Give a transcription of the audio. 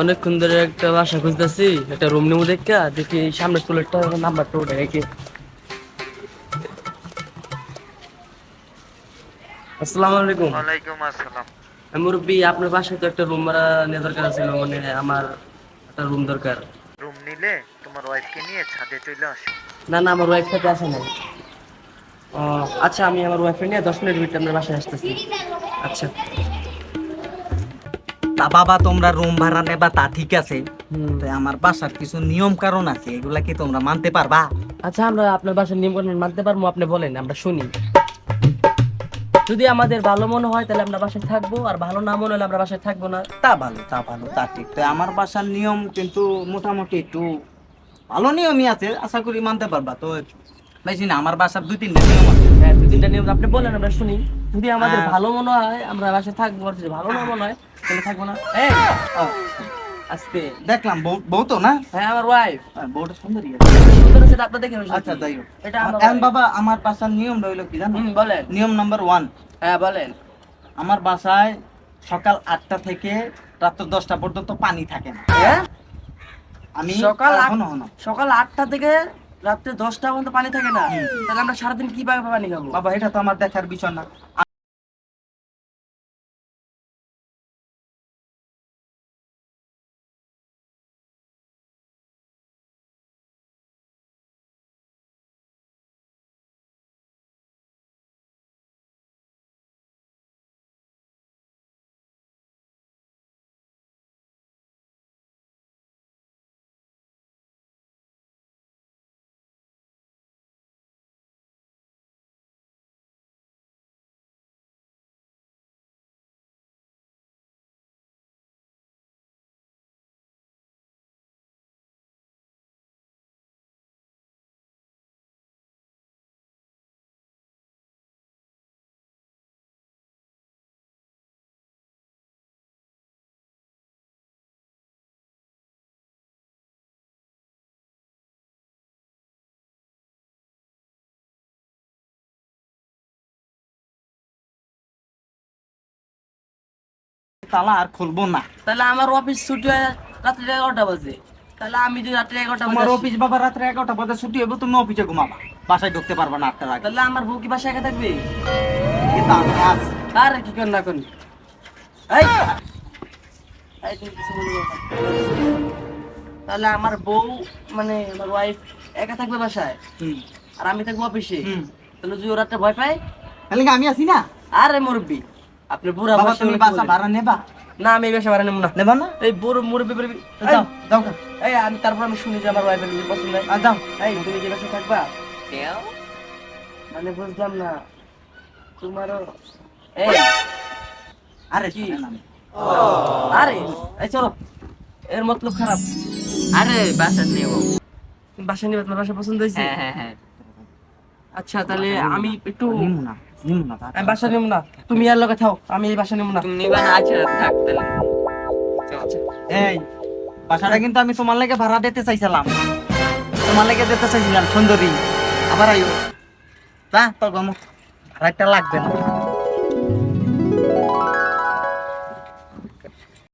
অনেকক্ষণ ধরে একটা বাসা খুঁজতেছি একটা রুম নেব দেখা দেখি এই সামনের টুলেটটা নাম্বারটা ওটা রেখে আসসালামু আলাইকুম। ওয়ালাইকুম আসসালাম। মুরব্বী আপনার বাসায় তো একটা রুম ভাড়া নেওয়া দরকার ছিল মানে আমার একটা রুম দরকার। রুম নিলে তোমার ওয়াইফকে নিয়ে ছাদে চলে আসো। না না আমার ওয়াইফ সাথে আসে ও আচ্ছা আমি আমার ওয়াইফ নিয়ে দশ মিনিট ভিতরে আপনার বাসায় আসতেছি। আচ্ছা। তা বাবা তোমরা রুম ভাড়া নেবা তা ঠিক আছে। তো আমার বাসার কিছু নিয়ম কারণ আছে এগুলা কি তোমরা মানতে পারবা? আচ্ছা আমরা আপনার বাসার নিয়ম কানুন মানতে পারব আপনি বলেন আমরা শুনি। যদি আমাদের ভালো মনে হয় তাহলে আমরা বাসায় থাকব আর ভালো না মনে হলে আমরা বাসায় থাকব না। তা ভালো তা ভালো তা ঠিক। তো আমার বাসার নিয়ম কিন্তু মোটামুটি একটু ভালো নিয়মই আছে আশা করি মানতে পারবা। তো বেশি না আমার বাসার দুই তিনটা নিয়ম আছে। হ্যাঁ দুই তিনটা নিয়ম আপনি বলেন আমরা শুনি। যদি আমাদের হ্যাঁ। ভালো মনে হয় আমরা বাসায় থাকব আর যদি ভালো না মনে হয় তাহলে থাকব না। এই আজকে। দেখলাম বউ তো না? হ্যাঁ আমার ওয়াইফ হ্যাঁ, বউটা সুন্দরী সুন্দর আছে আপনার দেখে আচ্ছা যাই হোক। এটা এখন বাবা আমার বাসার নিয়ম রইল কি জানো? বলেন। নিয়ম নাম্বার ওয়ান। হ্যাঁ বলেন। আমার বাসায় সকাল আটটা থেকে রাত দশটা পর্যন্ত পানি থাকে না। হ্যাঁ? আমি সকাল সকাল আটটা থেকে রাত্রে দশটা পর্যন্ত পানি থাকে না? তাহলে আমরা সারাদিন কীভাবে পানি খাব? বাবা এটা তো আমার দেখার বিষয় না। তালা আর খুলবো না। তাহলে আমার অফিস ছুটি হয় রাত্রে এগারোটা বাজে। তাহলে আমি যদি রাত্রে এগারোটা তোমার অফিস বাবা রাত্রে এগারোটা বাজে ছুটি হবে তুমি অফিসে ঘুমাবা। বাসায় ঢুকতে পারবা না আটটার আগে। তাহলে আমার বউ কি বাসায় একা থাকবে? আরে কি কর না এই। তাহলে আমার বউ মানে আমার ওয়াইফ একা থাকবে বাসায়? হুম। আর আমি থাকব অফিসে তাহলে যদি ওরা একটা ভয় পায়? তাহলে আমি আছি না? আরে মুরব্বি। আপনি বুড়া বাবা তুমি বাসা ভাড়া নেবা? না আমি এই বাসা ভাড়া নেব না। নেবা না? এই বুড়ো মুরব্বি মুরব্বি যাও যাও। এই আমি তারপর আমি শুনি যে আমার ওয়াইফের পছন্দ হয়। যাও। এই তুমি যে বাসায় থাকবা? মানে বুঝলাম না। তোমারও এই। আরে কি? আরে এই চলো। এর মতলব খারাপ। আরে বাসা নেব। বাসা নিবে তোমার বাসা পছন্দ হয়েছে? হ্যাঁ হ্যাঁ হ্যাঁ। আচ্ছা তাহলে আমি একটু না। আমি বাসা নিব না তুমি আর লগে থাও আমি এই বাসা নিব না তুমি নিবা না আচ্ছা থাক তাহলে। আচ্ছা। এই বাসাটা কিন্তু আমি তোমার লাগে ভাড়া দিতে চাইছিলাম। তোমার লাগে দিতে চাইছিলাম সুন্দরী। আবার আইও। তা তোর গম। ভাড়াটা লাগবে না।